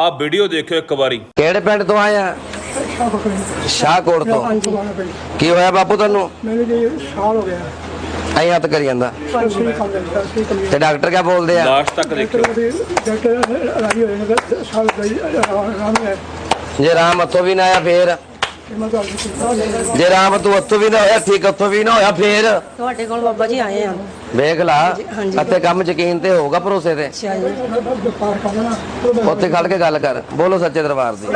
ਆ ਵੀਡੀਓ ਦੇਖਿਓ ਇੱਕ ਵਾਰੀ। ਕਿਹੜੇ ਪਿੰਡ ਤੋਂ ਆਇਆ ਸ਼ਾਹਕੋਟ ਤੋਂ। ਕੀ ਹੋਇਆ ਬਾਪੂ ਤੁਹਾਨੂੰ? ਮੈਨੂੰ ਜੀ ਸਾਲ ਹੋ ਗਿਆ। ਐਂ ਹੱਥ ਕਰੀ ਜਾਂਦਾ। ਕੰਮ ਕਰਦਾ ਤੇ ਡਾਕਟਰ ਕਿਆ ਬੋਲਦੇ ਆ? ਲਾਸਟ ਤੱਕ ਦੇਖਿਓ। ਉਹਦੇ ਡਾਕਟਰ ਰਾਜੀ ਹੋਏ ਨੇ ਕਿ ਸਾਲ ਦਾ ਹੀ ਆਰਾਮ ਹੈ। ਜੇ ਰਾਮ ਹੱਥੋਂ ਵੀ ਨਾ ਆਇਆ ਫੇਰ? ਜੇ ਰਾਮ ਤੂੰ ਹੱਥੋਂ ਵੀ ਨਾ ਹੋਇਆ ਠੀਕ ਹੱਥੋਂ ਵੀ ਨਾ ਹੋਇਆ ਫੇਰ? ਤੁਹਾਡੇ ਕੋਲ ਬਾਬਾ ਜੀ ਆਏ ਆ। ਵੇਖ ਲਾ। ਅਤੇ ਕੰਮ ਯਕੀਨ ਤੇ ਹੋਊਗਾ ਭਰੋਸੇ ਤੇ। ਉੱਥੇ ਖੜ ਕੇ ਗੱਲ ਕਰ। ਬੋਲੋ ਸੱਚੇ ਦਰਬਾਰ ਦੀ।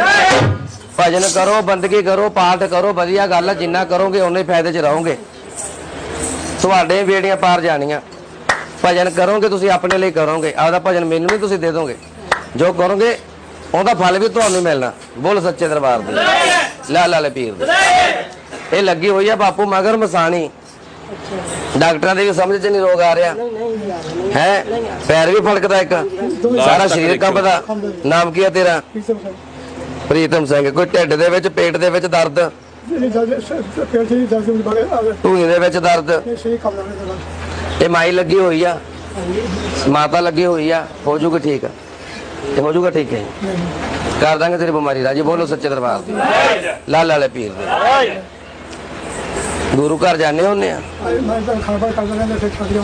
ਭਜਨ ਕਰੋ ਬੰਦਗੀ ਕਰੋ ਪਾਠ ਕਰੋ ਵਧੀਆ ਗੱਲ ਜਿੰਨਾ ਕਰੋਗੇ ਉਨੇ ਫਾਇਦੇ 'ਚ ਰਹੋਗੇ। ਤੁਹਾਡੇ ਬੇੜੀਆਂ ਪਾਰ ਜਾਣੀਆਂ। ਭਜਨ ਕਰੋਗੇ ਤੁਸੀਂ ਆਪਣੇ ਲਈ ਕਰੋਗੇ। ਆਪਦਾ ਭਜਨ ਮੈਨੂੰ ਨਹੀਂ ਤੁਸੀਂ ਦੇ ਦੋਗੇ। ਜੋ ਕਰੋਗੇ ਉਹਦਾ ਫਲ ਵੀ ਤੁਹਾਨੂੰ ਮਿਲਣਾ। ਬੋਲ ਸੱਚੇ ਦਰਬਾਰ ਦੀ। ਲਾ ਲਾ ਲੈ ਪੀਰ ਦੀ ਇਹ ਲੱਗੀ ਹੋਈ ਆ ਬਾਪੂ ਮਗਰ ਮਸਾਣੀ। ਡਾਕਟਰਾਂ ਦੇ ਵੀ ਸਮਝ 'ਚ ਨਹੀਂ ਰੋਗ ਆ ਰਿਹਾ। ਹੈ? ਪੈਰ ਵੀ ਫੜਕਦਾ ਇੱਕ। ਸਾਰਾ ਸਰੀਰ ਕੰਬਦਾ। ਨਾਮ ਕੀ ਹੈ ਤੇਰਾ? ਪ੍ਰੀਤਮ ਸਿੰਘ। ਕੋਈ ਢਿੱਡ ਦੇ ਵਿੱਚ ਪੇਟ ਦੇ ਵਿੱਚ ਦਰਦ? ਢੂਹੀ ਦੇ ਵਿੱਚ ਦਰਦ? ਇਹ ਮਾਈ ਲੱਗੀ ਹੋਈ ਆ? ਮਾਤਾ ਲੱਗੀ ਹੋਈ ਆ? ਹੋ ਜੂਗਾ ਠੀਕ। ਤੇ ਹੋ ਜੂਗਾ ਠੀਕ ਹੈ ਕਰ ਦਾਂਗੇ ਤੇਰੀ ਬਿਮਾਰੀ ਰਾਜੀ ਬੋਲੋ ਸੱਚੇ ਦਰਬਾਰ ਦੀ। ਲਾ ਲਾ ਲੈ ਪੀਰ ਦੇ। ਗੁਰੂ ਘਰ ਜਾਣੇ ਹੁੰਨੇ ਆ।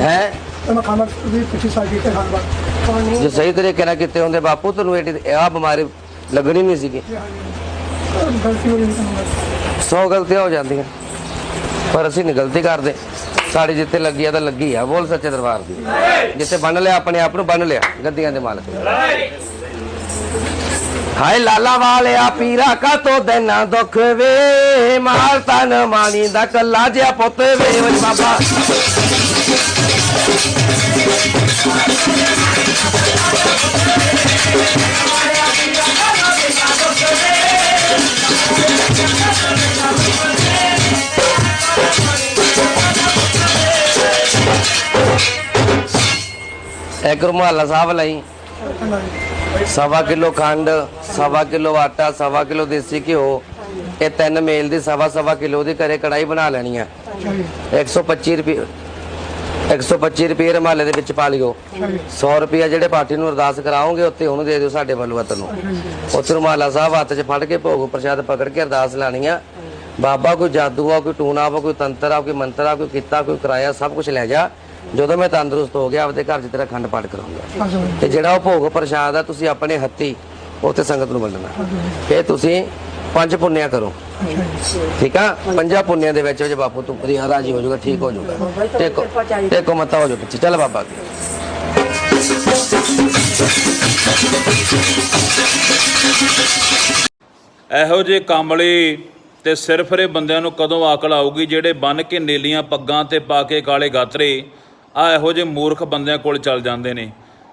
ਹੈ? ਮੈਂ ਖਾਣਾ ਵੀ 25 ਸਾਲ ਕੀਤੇ ਖਾਣਾ ਬਾਤ ਜੇ ਸਹੀ ਤਰੀਕੇ ਨਾਲ ਕੀਤੇ ਹੁੰਦੇ ਬਾਪੂ ਤੈਨੂੰ ਇਹ ਆ ਬਿਮਾਰੀ ਲੱਗਣੀ ਨਹੀਂ ਸੀਗੀ। ਗਲਤੀ ਹੋ ਗਈ ਸੌ ਗਲਤੀਆਂ ਹੋ ਜਾਂਦੀਆਂ। ਪਰ ਅਸੀਂ ਨਹੀਂ ਗਲਤੀ ਕਰਦੇ। ਸਾਡੀ ਜਿੱਥੇ ਲੱਗੀ ਆ ਤਾਂ ਲੱਗੀ ਆ, ਬੋਲ ਸੱਚੇ ਦਰਬਾਰ ਦੀ। ਜਿੱਥੇ ਬੰਨ ਲਿਆ, ਆਪਣੇ ਆਪ ਨੂੰ ਬੰਨ ਲਿਆ, ਗੱਦੀਆਂ ਦੇ ਮਾਲਕ। ਹਾਏ ਲਾਲਾ ਵਾਲਿਆ, ਪੀਰਾ ਕਾ ਤੋ ਦੇਨਾ ਦੁੱਖ ਵੇ? ਮਾਲ ਤਨ ਮਾਣੀ ਦਾ ਕੱਲਾ ਜਿਹਾ ਪੁੱਤ ਵੇ। ਓਏ ਬਾਬਾ। ਇੱਕ ਰੁਮਾਲਾ ਸਾਹਿਬ ਲਈ। ਸਵਾ ਕਿਲੋ ਖੰਡ, ਸਵਾ ਕਿਲੋ ਆਟਾ, ਸਵਾ ਕਿਲੋ ਦੇਸੀ ਘਿਓ, ਇਹ ਤਿੰਨ ਮੇਲ ਦੀ ਸਵਾ ਸਵਾ ਕਿਲੋ ਦੀ ਘਰੇ ਕੜਾਈ ਬਣਾ ਲੈਣੀ ਆ। 125 ਰੁਪਏ 125 ਰੁਪਏ ਰਮਾਲੇ ਦੇ ਵਿੱਚ ਪਾ ਲਿਓ। 100 ਰੁਪਏ ਜਿਹੜੇ ਪਾਰਟੀ ਨੂੰ ਅਰਦਾਸ ਕਰਾਓਗੇ ਉੱਤੇ ਉਹਨੂੰ ਦੇ ਦਿਓ ਸਾਡੇ ਵੱਲੋਂ ਹੱਥ ਨੂੰ ਉੱਥੇ ਰਮਾਲਾ ਸਾਹਿਬ ਹੱਥ 'ਚ ਫੜ ਕੇ ਭੋਗ ਪ੍ਰਸ਼ਾਦ ਪਕੜ ਕੇ ਅਰਦਾਸ ਲਾਣੀ ਆ। ਬਾਬਾ ਕੋਈ ਜਾਦੂ ਆ, ਕੋਈ ਟੂਣਾ ਆ ਕੋਈ ਤੰਤਰ ਆ, ਕੋਈ ਮੰਤਰ ਆ, ਕੋਈ ਕੀਤਾ, ਕੋਈ ਕਰਾਇਆ, ਸਭ ਕੁਝ ਲੈ ਜਾ। ਜਦੋਂ ਮੈਂ ਤੰਦਰੁਸਤ ਹੋ ਗਿਆ ਆਪਦੇ ਘਰ 'ਚ ਤੇਰਾ ਖੰਡ ਪਾਠ ਕਰਾਉਂਗਾ ਤੇ ਜਿਹੜਾ ਉਹ ਭੋਗ ਪ੍ਰਸ਼ਾਦ ਆ ਤੁਸੀਂ ਆਪਣੇ ਹੱਥੀ ਉੱਥੇ ਸੰਗਤ ਨੂੰ ਵੰਡਣਾ। ਇਹ ਤੁਸੀਂ ਪੰਜ ਪੁੰਨਿਆ ਕਰੋ। ਠੀਕ ਆ? ਪੰਜਾਂ ਪੁੰਨਿਆਂ ਦੇ ਵਿੱਚ ਜੇ ਬਾਪੂ ਤੂੰ ਪ੍ਰਿਆ ਰਾਜੀ ਹੋ ਜਾਊਗਾ ਠੀਕ ਹੋ ਜਾਊਗਾ। ਟੇਕੋ ਟੇਕੋ ਮਤਾ ਹੋ ਪਿੱਛੇ। ਚੱਲ ਬਾਬਾ। ਇਹੋ ਜਿਹੇ ਕਾਮਲੇ ਤੇ ਸਿਰਫਰੇ ਬੰਦਿਆਂ ਨੂੰ ਕਦੋਂ ਆਕਲ ਆਊਗੀ ਜਿਹੜੇ ਬੰਨ ਕੇ ਨੀਲੀਆਂ ਪੱਗਾਂ ਤੇ ਪਾ ਕੇ ਕਾਲੇ ਗਾਤਰੇ ਆ ਇਹੋ ਜਿਹੇ ਮੂਰਖ ਬੰਦਿਆਂ ਕੋਲ ਚੱਲ ਜਾਂਦੇ ਨੇ।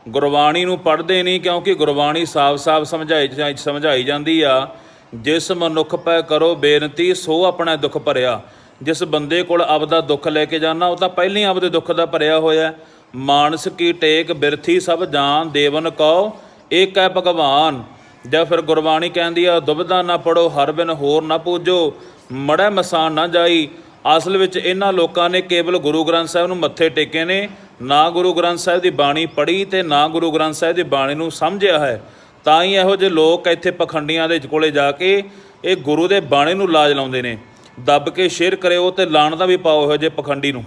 ਗੁਰਬਾਣੀ ਨੂੰ ਪੜ੍ਹਦੇ ਨਹੀਂ ਕਿਉਂਕਿ ਗੁਰਬਾਣੀ ਸਾਫ਼-ਸਾਫ਼ ਸਮਝਾਈ ਜਾਂ- ਸਮਝਾਈ ਜਾਂਦੀ ਆ। ਜਿਸ ਮਨੁੱਖ ਪੈ ਕਰੋ ਬੇਨਤੀ, ਸੋ ਆਪਣਾ ਦੁੱਖ ਭਰਿਆ। ਜਿਸ ਬੰਦੇ ਕੋਲ ਆਪਦਾ ਦੁੱਖ ਲੈ ਕੇ ਜਾਣਾ, ਉਹ ਤਾਂ ਪਹਿਲਾਂ ਹੀ ਆਪਦੇ ਦੁੱਖ ਦਾ ਭਰਿਆ ਹੋਇਆ ਮਾਨਸ ਕੀ ਟੇਕ ਬਿਰਥੀ ਸਭ ਜਾਨ ਦੇਵਨ ਕਉ, ਏਕ ਹੈ ਭਗਵਾਨ। ਜਾਂ ਫਿਰ ਗੁਰਬਾਣੀ ਕਹਿੰਦੀ ਆ ਦੁਬਦਾ ਨਾ ਪੜੋ ਹਰ ਬਿਨ ਹੋਰ ਨਾ ਪੂਜੋ। ਮੜੈ ਮਸਾਨ ਨਾ ਜਾਈ ਅਸਲ ਵਿੱਚ ਇਹਨਾਂ ਲੋਕਾਂ ਨੇ ਕੇਵਲ ਗੁਰੂ ਗ੍ਰੰਥ ਸਾਹਿਬ ਨੂੰ ਮੱਥੇ ਟੇਕੇ ਨੇ, ਨਾ ਗੁਰੂ ਗ੍ਰੰਥ ਸਾਹਿਬ ਦੀ ਬਾਣੀ ਪੜ੍ਹੀ ਤੇ ਨਾ ਗੁਰੂ ਗ੍ਰੰਥ ਸਾਹਿਬ ਦੀ ਬਾਣੀ ਨੂੰ ਸਮਝਿਆ ਹੈ। ਤਾਂ ਹੀ ਇਹੋ ਜਿਹੇ ਲੋਕ ਇੱਥੇ ਪਖੰਡੀਆਂ ਦੇ ਕੋਲੇ ਜਾ ਕੇ ਇਹ ਗੁਰੂ ਦੇ ਬਾਣੀ ਨੂੰ ਲਾਜ ਲਾਉਂਦੇ ਨੇ। ਦੱਬ ਕੇ ਸ਼ੇਅਰ ਕਰਿਓ ਤੇ ਲਾਣ ਦਾ ਵੀ ਪਾਓ ਇਹੋ ਜਿਹੇ ਪਖੰਡੀ ਨੂੰ।